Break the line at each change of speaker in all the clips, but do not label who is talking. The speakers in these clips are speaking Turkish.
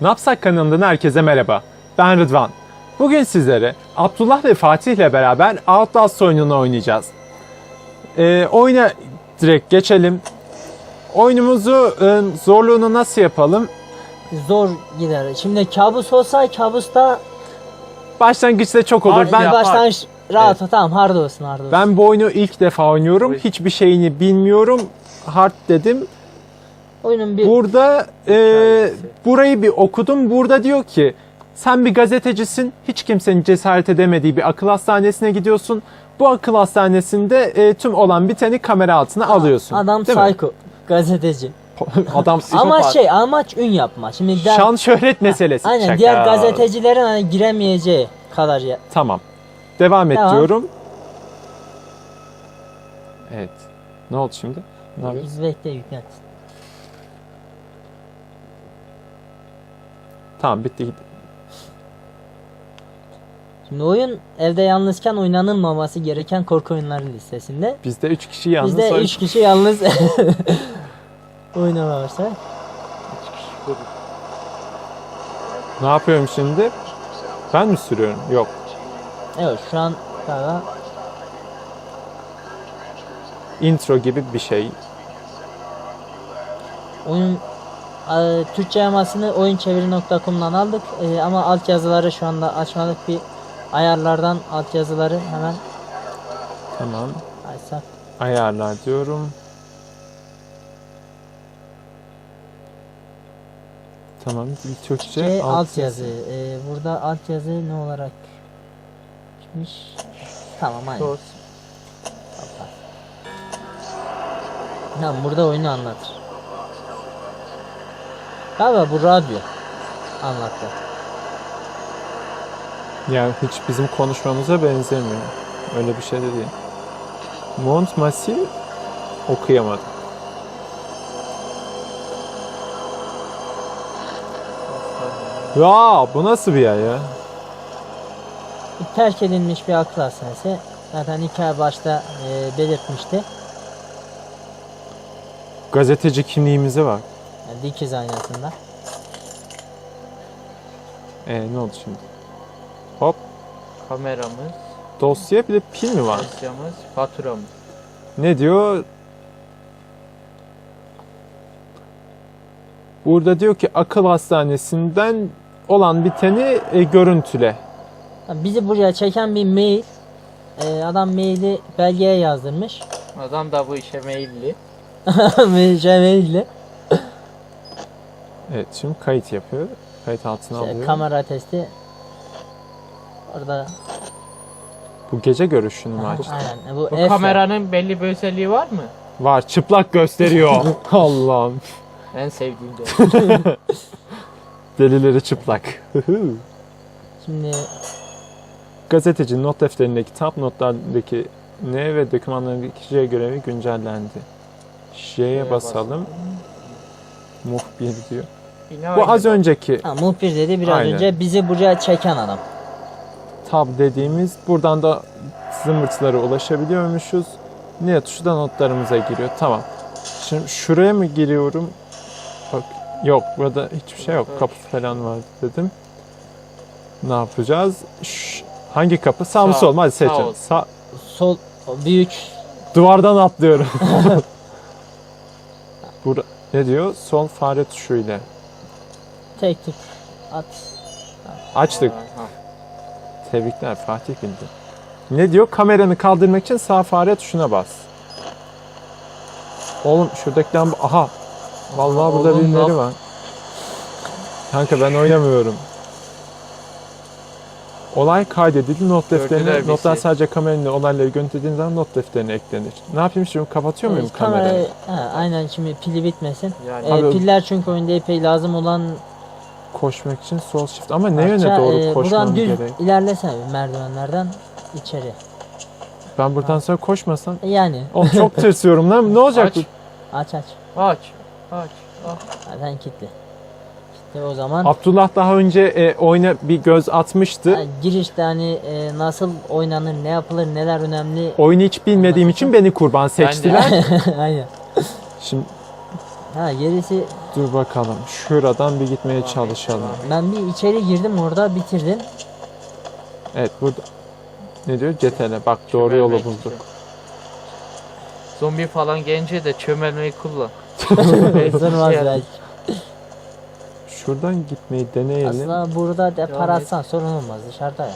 Napsak kanalından herkese merhaba. Ben Rıdvan. Bugün sizlere Abdullah ve Fatih ile beraber Outlast oyununu oynayacağız. Ee, oyuna direkt geçelim. Oyunumuzu e, zorluğunu nasıl yapalım?
Zor gider. Şimdi kabus olsa kabusta
Başlangıçta çok olur.
Hard-
Ben
başlangıç rahat tamam hard olsun hard olsun.
ben bu oyunu ilk defa oynuyorum.
Oy.
Hiçbir şeyini bilmiyorum. Hard dedim.
Oyunun bir
Burada e, burayı bir okudum. Burada diyor ki sen bir gazetecisin. Hiç kimsenin cesaret edemediği bir akıl hastanesine gidiyorsun. Bu akıl hastanesinde e, tüm olan biteni kamera altına alıyorsun.
adam
Değil mi?
psycho gazeteci.
Adam
Ama
psikopat.
şey amaç ün yapma. Şimdi diğer,
şan şöhret meselesi.
aynen
Şaka.
diğer gazetecilerin hani giremeyeceği kadar ya.
Tamam. Devam et
Devam.
diyorum. Evet. Ne oldu şimdi? Ne?
Biz bekle yüklet.
Tamam bitti gitti.
Şimdi oyun evde yalnızken oynanılmaması gereken korku oyunları listesinde.
Bizde 3 kişi yalnız
Bizde
oyun-
3 kişi yalnız oynamamışlar.
Ne yapıyorum şimdi? Ben mi sürüyorum? Yok.
Evet şu an galiba
Intro gibi bir şey.
Oyun Türkçe yamasını oyunçeviri.com'dan aldık E, ama altyazıları şu anda açmadık bir ayarlardan altyazıları hemen
Tamam.
açsak.
Ayarlar diyorum. Tamam. Dil Türkçe alt
altyazı. E, burada altyazı ne olarak çıkmış? Tamam aynen.
Sos.
Tamam burada oyunu anlatır. Galiba bu radyo anlattı.
Yani hiç bizim konuşmamıza benzemiyor. Öyle bir şey de değil. Mont Massive okuyamadım. Ya bu nasıl bir yer ya?
Terk edilmiş bir akıl hastanesi. Zaten hikaye başta e, belirtmişti.
Gazeteci kimliğimize bak.
Yani dikiz aynasında.
Ee, ne oldu şimdi? Hop.
Kameramız,
Dosya bir de pil mi var?
dosyamız, faturamız.
Ne diyor? Burada diyor ki akıl hastanesinden olan biteni e, görüntüle.
Bizi buraya çeken bir mail. Ee, adam maili belgeye yazdırmış.
Adam da bu işe meyilli.
Şey, maille.
Evet şimdi kayıt yapıyor. Kayıt altına
Şey,
alıyor.
kamera testi. Orada
Bu gece görüşünü mü açtı?
aynen bu,
Bu
F.
kameranın belli bir özelliği var mı?
Var çıplak gösteriyor. Allah'ım.
En sevdiğim de.
Delileri çıplak.
Şimdi
Gazeteci not defterindeki kitap notlardaki ne ve dokümanlarındaki J görevi güncellendi. J'ye
J'ye
basalım. Muhbir diyor.
Yine
Bu az önceki
ha, muhbir dedi biraz
Aynen.
önce bizi buraya çeken adam.
tab dediğimiz buradan da zımbırtılara ulaşabiliyormuşuz. Ne tuşu da notlarımıza giriyor. Tamam. Şimdi şuraya mı giriyorum? Bak yok burada hiçbir şey yok. Kapı falan var dedim. Ne yapacağız? Şş, hangi kapı? Sağ mı
Sağ.
sol mu? Hadi
Sağ ol.
Sağ,
Sol büyük
duvardan atlıyorum. Bura, ne diyor? Sol fare tuşuyla.
Tek tık at.
Açtık. Tebrikler Fatih bildi. Ne diyor? Kameranı kaldırmak için sağ fare tuşuna bas. Oğlum şuradaki lamba... Aha! Vallahi burada
Oğlum,
birileri var. Kanka ben oynamıyorum. Olay kaydedildi. Not
Gördüler
defterine,
bizi.
notlar sadece kameranın olayları görüntülediğin zaman not defterine eklenir. Ne yapayım şimdi? Kapatıyor muyum kamerayı?
ha, aynen şimdi pili bitmesin.
Yani
Ee,
Abi-
piller çünkü oyunda epey lazım olan
Koşmak için sol shift. Ama ne yöne doğru
e,
koşmam
buradan düz
gerek?
ilerlesene merdivenlerden içeri.
Ben buradan sonra koşmasam...
Yani
Oğlum çok tırsıyorum lan. Ne olacak?
Aç.
bu?
aç aç.
aç. Aç. Ah.
Zaten kilitli. Kilitli o zaman.
Abdullah daha önce e, oyuna bir göz atmıştı.
Ha, girişte hani e, nasıl oynanır, ne yapılır, neler önemli.
Oyunu hiç bilmediğim için beni kurban seçtiler.
Aynen.
Şimdi
Ha gerisi
Dur bakalım. Şuradan bir gitmeye çalışalım.
Ben bir içeri girdim orada bitirdim.
Evet burada. Ne diyor? CTRL. Bak doğru yolu
Çömelmek
bulduk.
için. Zombi falan gelince de çömelmeyi kullan. Yani.
belki.
Şuradan gitmeyi deneyelim.
Aslında burada depar
Devam et.
atsan sorun olmaz dışarıda ya.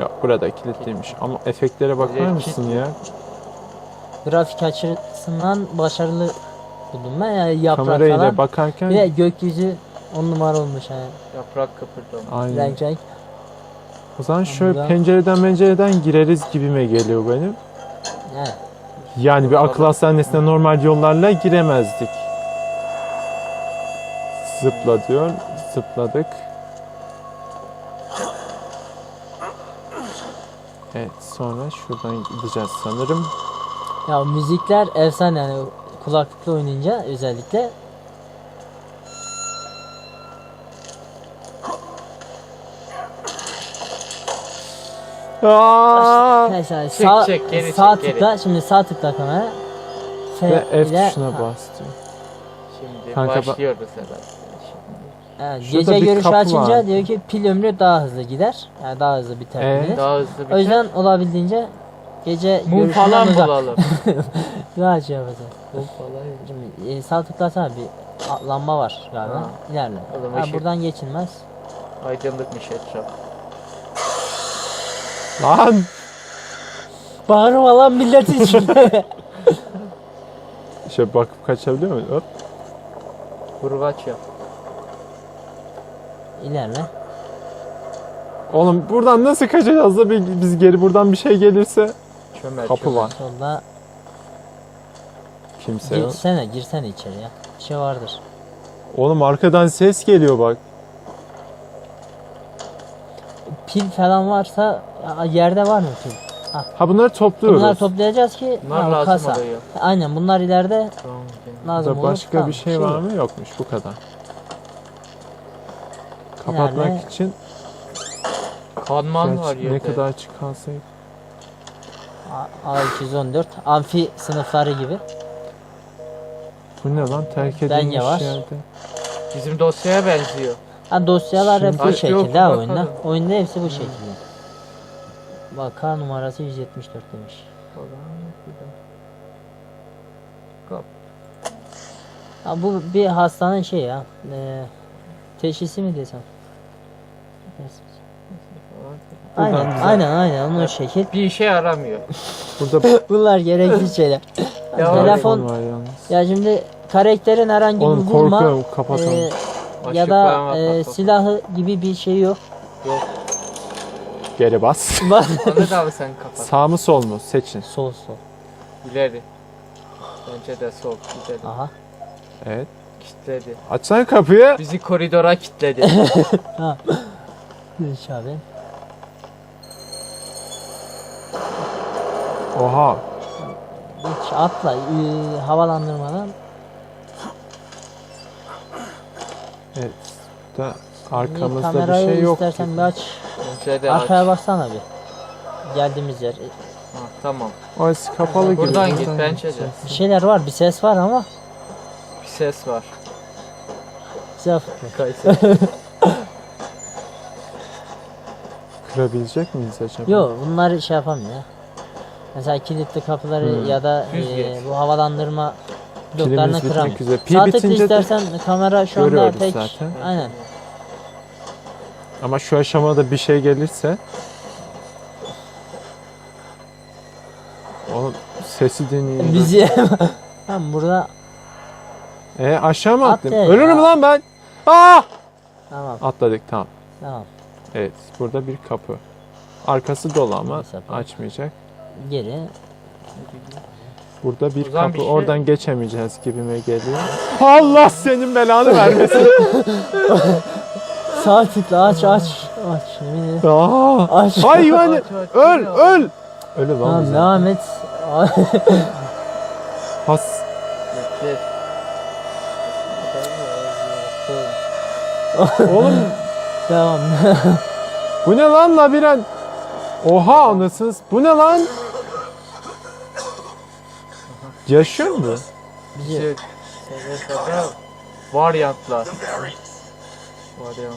Ya burada kilitliymiş. Ama efektlere bakar
Direkt
mısın ya?
Grafik açısından başarılı buldum ben yani yaprak
Kamerayla
falan.
bakarken
Bir de gökyüzü on numara olmuş yani.
Yaprak kıpırdama.
Aynen.
Renk renk.
O zaman şöyle pencereden pencereden gireriz gibime geliyor benim.
Yani.
Yani bir akıl hastanesine normal yollarla giremezdik. Zıpla diyor. Zıpladık. Evet sonra şuradan gideceğiz sanırım.
Ya müzikler efsane yani kulaklıkla oynayınca özellikle.
Aa!
Mesela
Çek,
sağ,
çek, geri
sağ
çek, geri.
tıkla şimdi sağ tıkla kamera. F
Ve F
ile-
tuşuna
ha,
bas diyor.
Şimdi
Kanka
başlıyoruz herhalde.
Evet,
Şurada
gece görüşü açınca
var.
diyor ki pil ömrü daha hızlı gider. Yani daha hızlı biter.
Ee?
Daha hızlı biter.
O yüzden olabildiğince gece
Mum falan
uzak.
bulalım.
Daha şey yapacağız.
Mum falan.
Şimdi e, sağ tıklasana bir a- lamba var galiba.
Ha.
İlerle.
O zaman
Ha,
ışık-
buradan geçilmez.
Aydınlıkmış etraf.
Lan!
Bağırma lan milletin içinde.
Şöyle bakıp kaçabiliyor muyum? Hop.
Vurgaç yap.
İlerle.
Oğlum buradan nasıl kaçacağız da bir- biz geri buradan bir şey gelirse?
Çömel
Kapı
çömel.
var.
Solda
Kimse yok.
girsene girsene içeri ya. Bir şey vardır.
Oğlum arkadan ses geliyor bak.
Pil falan varsa yerde var mı pil?
Ha bunları topluyoruz.
Bunları toplayacağız ki
Bunlar
ha,
lazım
kasa.
oluyor.
Aynen bunlar ileride
Tamam.
lazım
Burada
olur.
başka
Tamam,
bir şey var mı? Yokmuş bu kadar. Kapatmak
Yani-
için
Kanman
gerçi
var
ne
yerde.
kadar çıkarsak.
A- A214 amfi sınıfları gibi.
Bu ne lan? Terk
Ben
edilmiş
yavaş.
yerde.
Bizim dosyaya benziyor.
Ha dosyalar hep bu
Şimdi-
Aç, yok,
şekilde ha
bakalım.
oyunda. Oyunda hepsi bu şekilde. Vaka numarası 174 demiş. Ha, bu bir hastanın şey ya. E, teşhisi mi desem? Aynen,
Buradan bize-
aynen, aynen, onun şekil.
Bir işe yaramıyor.
Burada
Bunlar gereksiz şeyler.
Et.
Telefon,
var yalnız.
ya şimdi karakterin herhangi
Oğlum
bir vurma
korkuyorum kapatalım.
e, ya da e, silahı gibi bir şey yok.
Yok.
Geri bas.
Bak.
Ahmet abi sen kapat.
Sağ mı sol mu? Seçin.
sol sol.
İleri. Bence de sol. Gidelim.
Aha.
Evet.
Kitledi.
Açsana kapıyı.
Bizi koridora kitledi.
Gülüş abi.
Oha.
Hiç atla e, havalandırmadan
Evet. Da arkamızda bir şey yok.
istersen
gibi.
bir aç.
Bence de aç.
Arkaya baksana bir. Geldiğimiz yer.
Ha, tamam.
Orası kapalı gibi.
Buradan git, bence de.
gideceğiz.
Bir şeyler var, bir ses var ama
Bir ses var.
güzel futbol.
Kayseri.
Kırabilecek miyiz acaba?
Yok bunları şey yapamıyor. Mesela kilitli kapıları
Hmm.
ya da e, bu havalandırma bloklarını
bitince de...
istersen kamera şu anda tek.
zaten.
Aynen.
Ama şu aşamada bir şey gelirse... Oğlum sesi dinleyin.
Bizi Tamam burada
E aşağı mı attım?
Atla ya.
Ölürüm lan ben. Aa!
tamam
Atladık tamam.
tamam
Evet burada bir kapı. Arkası dolu ama açmayacak.
Geri
Burada bir kapı
bir şey-
oradan geçemeyeceğiz gibime geliyor. Allah senin belanı vermesin.
sağ tıkla aç aç aç.
Aa!
Aç.
Hayvan!
Aç, aç,
öl öl! Ölü lan
Tamam devam et.
Has. Oğlum
devam.
bu ne lan labirent? Oha anasınız. Bu ne lan? Yaşıyor mu?
Bizi
Çık. Seve seve. Varyantlar. Varyant.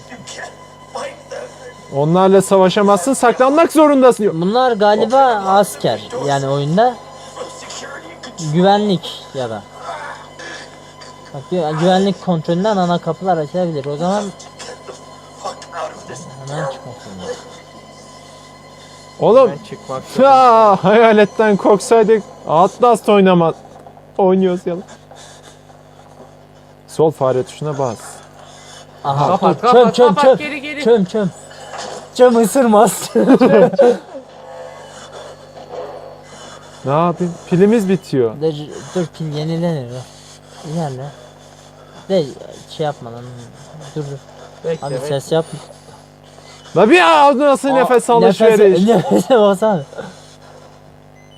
Onlarla savaşamazsın, saklanmak zorundasın.
Bunlar galiba asker yani oyunda güvenlik ya da. Bak gü- güvenlik kontrolünden ana kapılar açılabilir. O zaman hemen çıkmasın.
Oğlum,
Ben çıkmak
ya, hayaletten korksaydık Atlas oynamaz. Oynuyoruz ya. Sol fare tuşuna bas.
Aha
Kapat,
çöm
kapat,
çöm
kapat,
çöm.
geri, geri.
Çöm çöm. Çöm ısırmaz.
Ne yapayım? Pilimiz bitiyor.
dur, dur pil yenilenir. İlerle. De şey yapma lan. Dur dur.
Bekle,
Abi
bekle.
ses yap.
La bir ağzı nasıl nefes alışveriş.
Nefes, nefes olsana.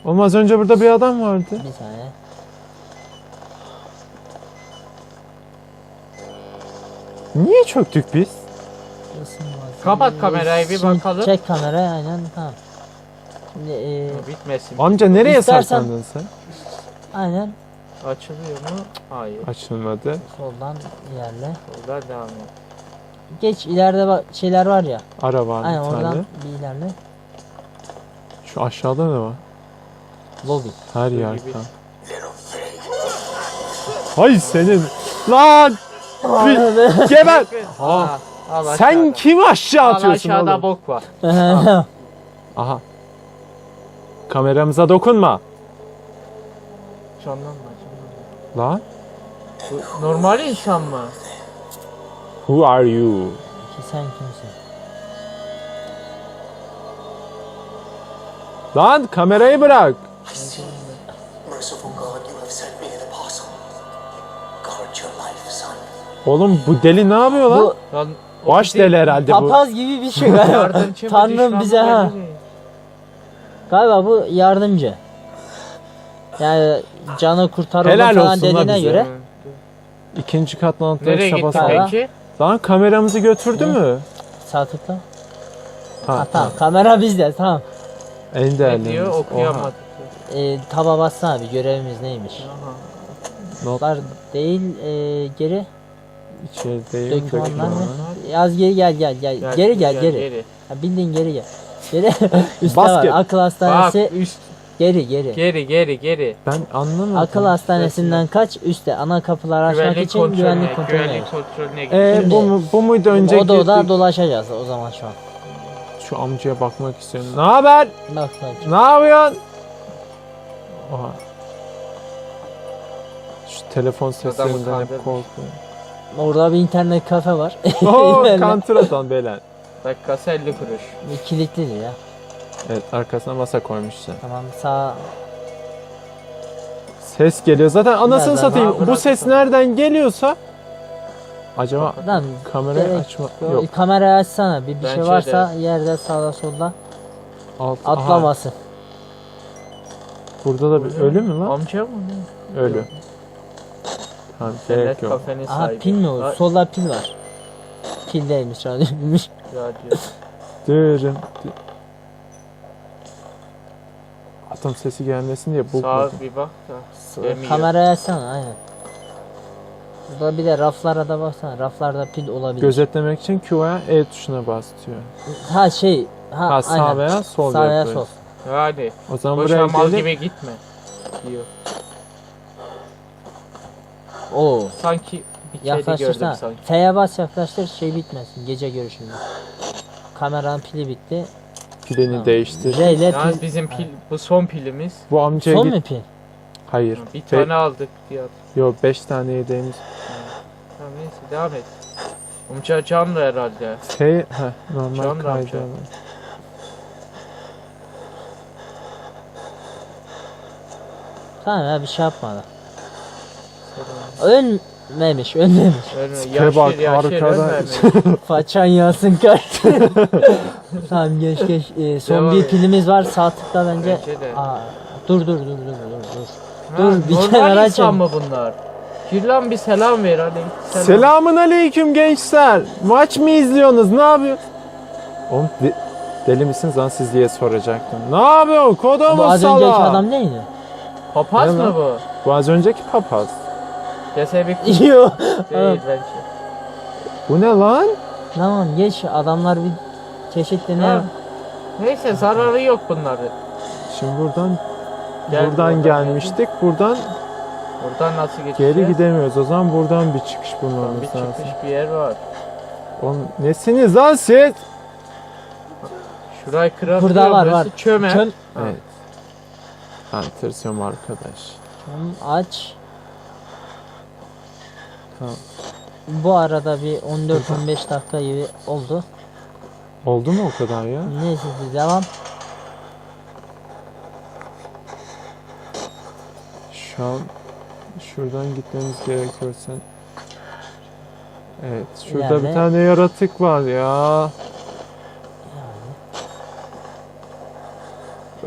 Oğlum az önce burada bir adam vardı.
Bir saniye.
Niye çöktük biz?
Kapat kamerayı bir
Şimdi
bakalım.
Çek kamerayı aynen tamam. Şimdi e,
Bitmesin.
Amca nereye
İstersen-
saklandın sen?
aynen
Açılıyor mu? Hayır.
Açılmadı.
soldan ilerle.
Oradan devam et.
Geç ileride bak şeyler var ya.
Araba
Aynen
bir
oradan
tane.
bir ilerle.
Şu aşağıda ne var?
Lobby.
Her yer kan. Hay senin. Lan! Bir- Geber!
Ha, al
Sen
aşağıda.
kimi aşağı
Al
atıyorsun
aşağıda
oğlum?
bok var.
Aha. Kameramıza dokunma.
Canlanma canlanma.
Lan.
Bu normal insan mı?
Who are you?
Ki sen kimsin?
Lan kamerayı bırak.
I see. Merciful God, you have sent me an apostle. Guard your life, son.
Oğlum bu deli ne yapıyor lan?
Bu
Lan
Baş deli herhalde bu.
papaz gibi bir şey galiba.
yardımcı mı,
Tanrım
düşman mı
bize ha.
belli değil.
Galiba bu yardımcı. Yani canı kurtarıldı
Helal
falan
olsun
dediğine
bize.
göre.
İkinci katlı
Nereye gitti.
Galiba.
peki?
Lan kameramızı götürdü mü?
Sağ tıkla.
Ha,
Ha, tamam kamera bizde tamam.
En
Ne
değerli.
diyor okuyamadık.
Ee, taba bassana bir görevimiz neymiş?
Aha.
Notlar
değil e, geri.
içerideyim.
Dokümanlar
Dokümanlar.
ne? Yaz geri gel gel gel.
Gel,
geri gel geri. Ha, bildiğin geri gel. Geri üstte var.
Basket.
Akıl
Bak
hastanesi
üst
geri geri.
geri geri geri.
Ben anlamadım.
Akıl hastanesinden kaç üstte ana kapıları açmak
Güvenlik
için
kontrolüne,
güvenlik kontrolüne.
güvenlik kontrolüne
Ee, bu, mu, bu muydu önce
Oda oda
girdik?
dolaşacağız o zaman şu an.
Şu amcaya bakmak istiyorum. Ne haber?
Bak bak.
Ne yapıyorsun? Oha. Şu telefon seslerinden hep korkuyorum.
Orada bir internet kafe var.
Oo, kantıradan beyler.
Dakikası 50 kuruş.
Bir kilitlidir ya.
Evet arkasına masa koymuşlar.
Tamam sağ
Ses geliyor. Zaten anasını
daha
satayım. Bu ses
bakalım.
nereden geliyorsa acaba
Lan
kamerayı
gerek
açma
yok. Kamerayı açsana. Bir, bir şey varsa yerde sağda solda
Alt, aha,
atlaması.
Burada da bir ölü mü lan?
Amca mı?
Ölü. Tamam gerek
Cennet
yok.
kafenin
Aha
sahibi.
pil mi o?
Ha,
Solda pil var. Pil değilmiş radyoymuş.
radyo.
Dırın. Atom sesi gelmesin diye bu
Sağa bir bak da. Demiyor.
Kamerayı açsana aynen. Burada bir de raflara da baksana. Raflarda pil olabilir.
gözetlemek için Q veya E tuşuna bas diyor.
Ha şey. Ha,
Ha, sağ
aynen.
veya sol
Sağ veya
yapıyoruz.
Yani
O zaman
boşa
buraya
mal gibi gitme. Diyor.
Oo.
Sanki bir kedi gördüm
Yaklaştırsana.
sanki.
F'ye bas yaklaştır şey bitmesin. Gece görüşünde. Kameranın pili bitti.
pilini
Tamam.
değiştir.
R ile
Yalnız
pil.
bizim pil, bu son pilimiz.
Bu amcaya
Son
git.
mu pil?
Hayır.
Bir
Be-
tane aldık diye.
Yok 5 tane yedeğimiz.
Tamam neyse devam et. Amca canlı herhalde.
Şey, heh, normal
Can da
kaydı.
Tamam ya bir şey yapmadı. Ölmemiş, ölmemiş.
Ölme,
bak, arkada-.
Façan yansın kaç. tamam geç geç. Ee, son
Devam
bir
et.
pilimiz var. Sağ tıkla bence.
Bence de.
Aa, dur dur dur dur dur dur.
Ha,
Dur, bir
normal
kenara
insan
çek.
mı bunlar? Gir lan bir selam ver hadi. Selam.
Selamun aleyküm gençler. Maç mı izliyorsunuz? Ne yapıyorsunuz? Oğlum de- deli misiniz lan siz diye soracaktım. Ne yapıyorsun?
Bu az önceki adam neydi?
Papaz
Ne
mı bu?
Bu az önceki papaz.
Yok.
değil bence.
Bu ne lan?
Tamam geç adamlar bir çeşitli ne
Ha. Neyse zararı yok bunların.
Şimdi buradan
Gel,
buradan
oradan
gelmiştik. Buradan
Buradan nasıl geçeceğiz?
geri gidemiyoruz. O zaman buradan bir çıkış
Buradan
bulmamız
Bir
lazım.
çıkış bir yer var.
Oğlum nesiniz lan siz?
Şurayı kırabiliyor
Burada var, var.
Çömel.
Çöm.
Evet. Ben tırsıyorum arkadaş.
Tamam, aç.
Tamam.
Bu arada bir 14-15 dakika gibi oldu.
Oldu mu o kadar ya?
Neyse devam.
Şu an şuradan gitmemiz gerekiyorsa. Evet, şurada bir
İlerle.
tane yaratık var ya.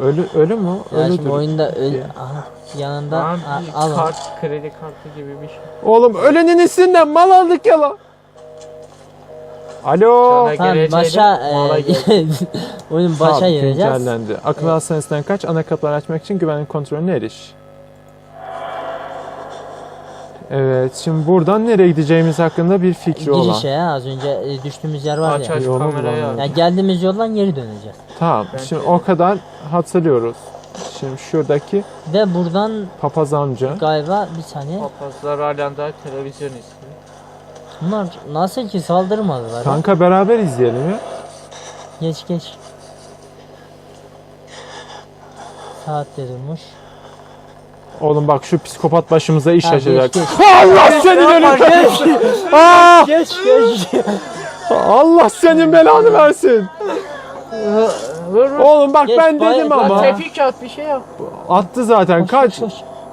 Ölü ölü mü?
Ya şimdi
Ölüdür.
oyunda öl. Aha, yanında
Tamam,
a-
bir
alın.
kart, kredi kartı gibi bir şey.
Oğlum ölenin üstünden mal aldık ya lan. Alo.
Sana
Tamam başa
mala
e,
gel.
oyun başa
Tamam,
gireceğiz.
güncellendi. Akıl hastanesinden kaç ana kapıları açmak için güvenlik kontrolüne eriş. Evet, şimdi buradan nereye gideceğimiz hakkında bir fikri olan.
Girişe ya az önce e, düştüğümüz yer var
Aç
ya.
aç
Yolu
kamerayı
bulamıyorum.
aç.
Ya geldiğimiz yoldan geri döneceğiz.
Tamam, şimdi o kadar hatırlıyoruz. Şimdi şuradaki
Ve buradan
papaz amca.
galiba bir saniye.
Papazlar halen daha televizyon izliyor.
Bunlar nasıl ki saldırmadılar. ya?
Kanka beraber izleyelim ya.
Geç geç. Saat de durmuş.
Oğlum bak şu psikopat başımıza iş açacak. Allah senin önünü kahretsin. Aa!
Geç geç.
Allah senin belanı versin.
Vur vur.
Oğlum bak
Geç,
ben
bay-
dedim
bay-
ama.
Tepki at bir şey yap.
Attı zaten. Kaç.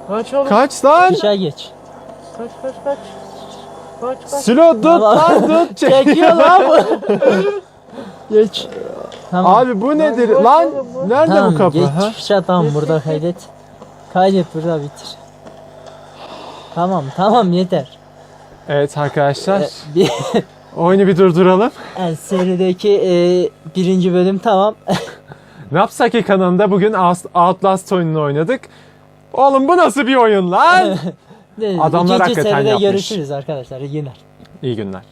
Kaç oğlum.
Kaç lan.
Aşağı geç.
Kaç kaç kaç. Kaç kaç.
Silo tut
Tamam.
lan tut. Çek.
Çekiyor lan bu. geç. Tamam.
Abi bu nedir lan?
bu.
Nerede
tamam,
bu kapı?
Geç
Ha?
tamam burada kaydet. Kaydet burada bitir. Tamam tamam yeter.
Evet arkadaşlar.
Ee, bir,
Oyunu bir durduralım.
yani serideki e, birinci bölüm tamam.
Ne yapsak ki kanalında bugün Outlast- oyununu oynadık. Oğlum bu nasıl bir oyun lan? Adamlar
İkinci
hakikaten
seride
yapmış.
görüşürüz arkadaşlar. İyi günler.
İyi günler.